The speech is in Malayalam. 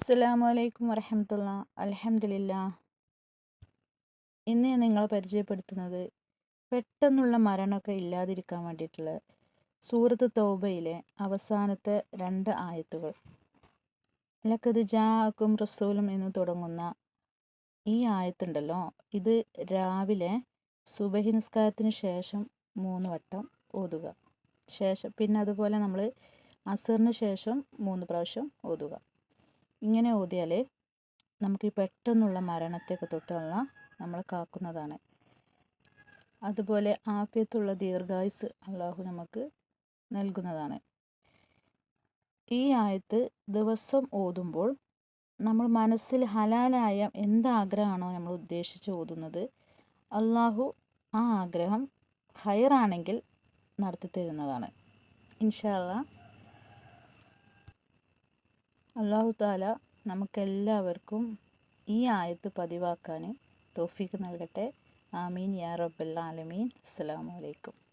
അസ്സലാമു അലൈക്കും വരഹമുല്ല അലഹമില്ല ഇന്ന് ഞാൻ നിങ്ങളെ പരിചയപ്പെടുത്തുന്നത് പെട്ടെന്നുള്ള മരണമൊക്കെ ഇല്ലാതിരിക്കാൻ വേണ്ടിയിട്ടുള്ള സൂറത്ത് തോബയിലെ അവസാനത്തെ രണ്ട് ആയത്തുകൾ. ലക്കത് ജാക്കും റസൂലും എന്ന് തുടങ്ങുന്ന ഈ ആയത്തുണ്ടല്ലോ. ഇത് രാവിലെ സുബഹി നിസ്കാരത്തിന് ശേഷം മൂന്ന് വട്ടം ഓതുക. ശേഷം പിന്നെ അതുപോലെ നമ്മൾ അസറിന് ശേഷം മൂന്ന് പ്രാവശ്യം ഓതുക. ഇങ്ങനെ ഊതിയാൽ നമുക്ക് ഈ പെട്ടെന്നുള്ള മരണത്തെയൊക്കെ തൊട്ടുള്ള നമ്മൾ കാക്കുന്നതാണ്. അതുപോലെ ആഫ്യത്തുള്ള ദീർഘായുസ് അള്ളാഹു നമുക്ക് നൽകുന്നതാണ്. ഈ ആയത്ത് ദിവസം ഓതുമ്പോൾ നമ്മൾ മനസ്സിൽ ഹലാലായ എന്താഗ്രഹമാണോ നമ്മൾ ഉദ്ദേശിച്ച് ഓതുന്നത് അള്ളാഹു ആ ആഗ്രഹം ഹയറാണെങ്കിൽ നടത്തി തരുന്നതാണ് ഇൻഷാല്ല അള്ളാഹു താല നമുക്കെല്ലാവർക്കും ഈ ആയത്ത് പതിവാക്കാൻ തോഫീക്ക് നൽകട്ടെ. ആമീൻ യാ റബ്ബൽ ആലമീൻ. അലൈക്കും.